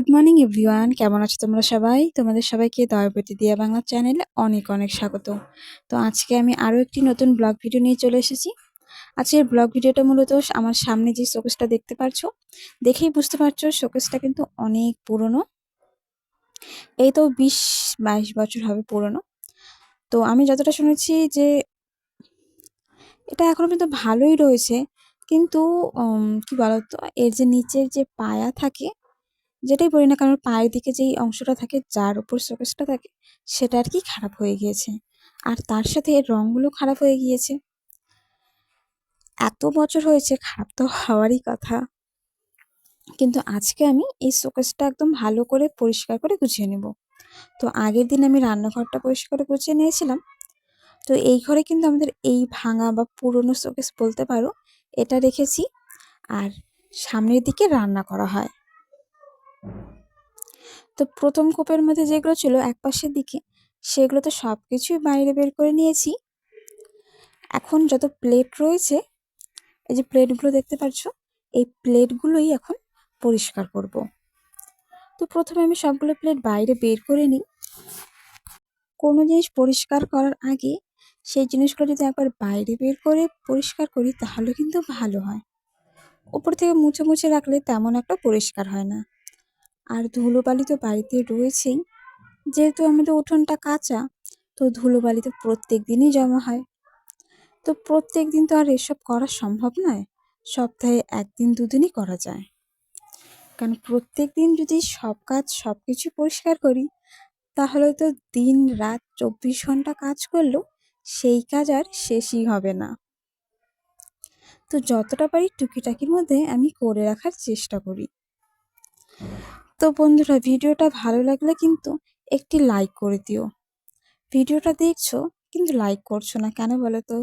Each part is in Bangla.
Good morning everyone. কেমন আছো তোমরা সবাই? তোমাদের সবাইকে দয়াবতী দিয়া বাংলা চ্যানেলে অনেক অনেক স্বাগত। তো আজকে আমি আরও একটি নতুন ব্লগ ভিডিও নিয়ে চলে এসেছি। আজকের ব্লগ ভিডিওটা মূলত আমার সামনে যে শোকেসটা দেখতে পারছ, দেখেই বুঝতে পারছ শোকেসটা কিন্তু অনেক পুরনো। এই তো বিশ বাইশ বছর হবে পুরনো। তো আমি যতটা শুনেছি যে এটা এখনও কিন্তু ভালোই রয়েছে। কিন্তু কি বলতো, এর যে নিচের যে পায়া থাকে যেটাই বলি না কারণ পায়ের দিকে যেই অংশটা থাকে, যার উপর শোকেসটা থাকে, সেটা আর কি খারাপ হয়ে গিয়েছে। আর তার সাথে এর রঙগুলো খারাপ হয়ে গিয়েছে। এত বছর হয়েছে, খারাপ তো হওয়ারই কথা। কিন্তু আজকে আমি এই শোকেসটা একদম ভালো করে পরিষ্কার করে গুছিয়ে নেব। তো আগের দিন আমি রান্নাঘরটা পরিষ্কার করে গুছিয়ে নিয়েছিলাম। তো এই ঘরে কিন্তু আমাদের এই ভাঙা বা পুরনো শোকেস বলতে পারো, এটা রেখেছি। আর সামনের দিকে রান্না করা হয়। তো প্রথম কোপের মধ্যে যেগুলো ছিল এক পাশের দিকে, সেগুলো তো সব কিছুই বাইরে বের করে নিয়েছি। এখন যত প্লেট রয়েছে, এই যে প্লেটগুলো দেখতে পাচ্ছ, এই প্লেটগুলোই এখন পরিষ্কার করব। তো প্রথমে আমি সবগুলো প্লেট বাইরে বের করে নিই। কোনো জিনিস পরিষ্কার করার আগে, সেই জিনিসগুলো যদি একবার বাইরে বের করে পরিষ্কার করি, তাহলে কিন্তু ভালো হয়। উপর থেকে মুছে মুছে রাখলে তেমন একটা পরিষ্কার হয় না। আর ধুলোবালি তো বাড়িতে রয়েছেই। যেহেতু আমাদের উঠোনটা কাঁচা, তো ধুলোবালি তো প্রত্যেক দিনই জমা হয়। তো প্রত্যেক দিন তো আর এসব করা সম্ভব নয়। সপ্তাহে একদিন, দুদিনই করা যায়। কারণ প্রত্যেক দিন যদি সব কাজ, সব কিছু পরিষ্কার করি, তাহলে তো দিন, রাত চব্বিশ ঘণ্টা কাজ করলেও সেই কাজ আর শেষই হবে না। তো যতটা পারি টুকিটাকির মধ্যে আমি করে রাখার চেষ্টা করি। তো বন্ধুরা, ভিডিওটা ভালো লাগলে কিন্তু একটি লাইক করে দিও। ভিডিওটা দেখছ, কিন্তু লাইক করছ না কেন বলো তো?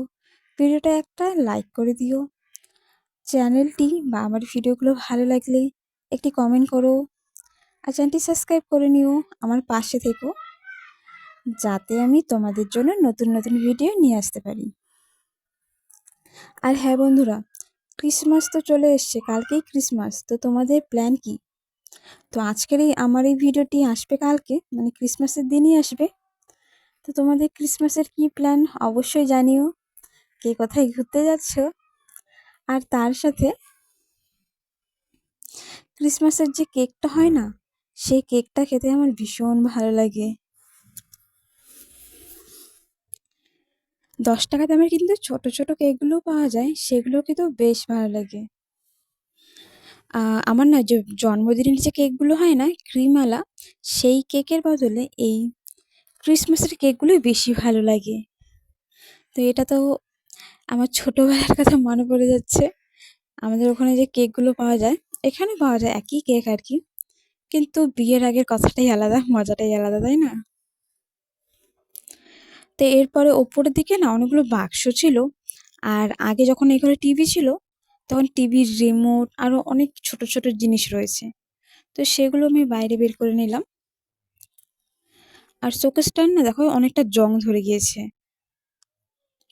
ভিডিওটা একটা লাইক করে দিও। চ্যানেলটি বা আমার ভিডিওগুলো ভালো লাগলে একটি কমেন্ট করো। আর চ্যানেলটি সাবস্ক্রাইব করে নিও, আমার পাশে থেকো, যাতে আমি তোমাদের জন্য নতুন নতুন ভিডিও নিয়ে আসতে পারি। আর হ্যাঁ বন্ধুরা ক্রিসমাস তো চলে এসছে, কালকেই ক্রিসমাস তো তোমাদের প্ল্যান কি? তো আজকের এই আমার এই ভিডিওটি আসবে কালকে মানে ক্রিসমাসের দিনই আসবে। তো তোমাদের ক্রিসমাসের কি প্ল্যান অবশ্যই জানিও, কে কোথায় ঘুরতে যাচ্ছ। আর তার সাথে ক্রিসমাসের যে কেকটা হয় না, সেই কেকটা খেতে আমার ভীষণ ভালো লাগে। দশ টাকা দামের কিন্তু ছোট ছোট কেকগুলোও পাওয়া যায় সেগুলো কিন্তু বেশ ভালো লাগে। আমার না যে জন্মদিনের যে কেকগুলো হয় না ক্রিমওয়ালা সেই কেকের বদলে এই ক্রিসমাসের কেকগুলোই বেশি ভালো লাগে। তো এটা তো আমার ছোটোবেলার কথা মনে পড়ে যাচ্ছে। আমাদের ওখানে যে কেকগুলো পাওয়া যায়, এখানে পাওয়া যায় একই কেক আর কি, কিন্তু বিয়ের আগের কথাটাই আলাদা, মজাটাই আলাদা, তাই না? তো এরপরে ওপরের দিকে না অনেকগুলো বাক্স ছিল, আর আগে যখন ঘরে টিভি ছিল তখন টিভির রিমোট আরও অনেক ছোট ছোট জিনিস রয়েছে। তো সেগুলো আমি বাইরে বের করে নিলাম। আর শোকেসটার না, দেখো অনেকটা জং ধরে গিয়েছে।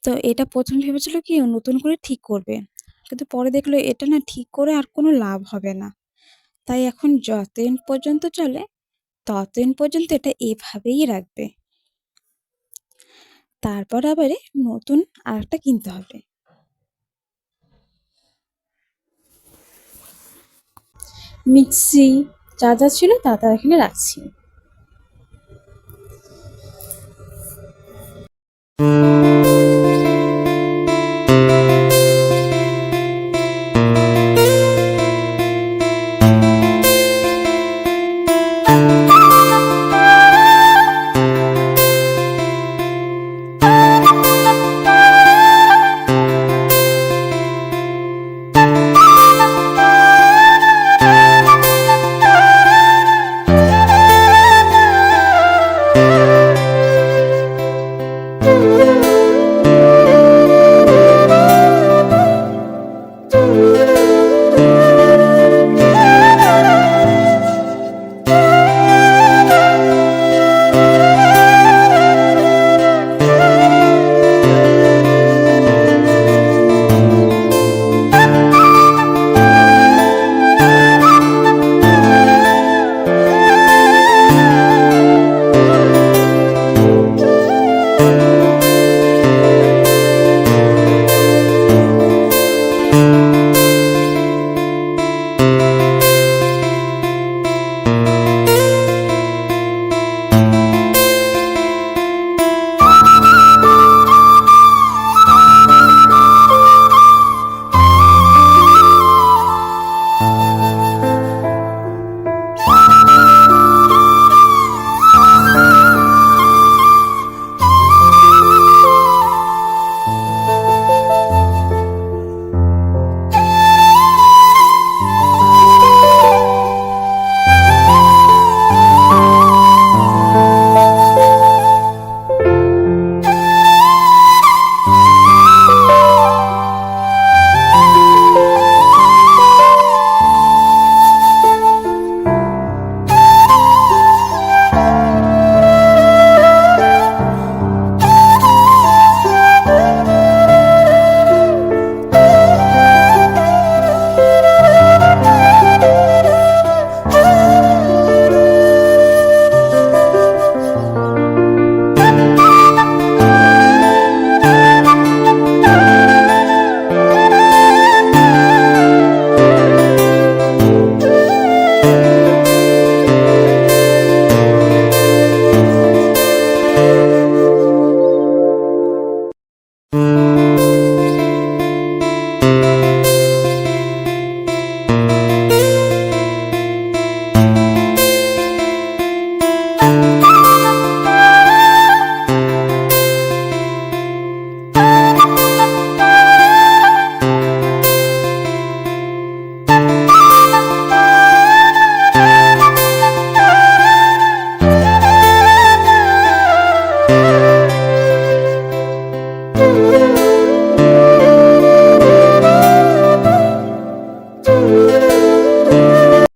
তো এটা প্রথম ভেবেছিল কি নতুন করে ঠিক করবে। কিন্তু পরে দেখল এটা না ঠিক করে আর কোনো লাভ হবে না। তাই এখন যতদিন পর্যন্ত চলে, ততদিন পর্যন্ত এটা এভাবেই রাখবে। তারপর আবার নতুন আর একটা কিনতে হবে। মিক্সি যা যা ছিল তা তা এখানে রাখছি। Música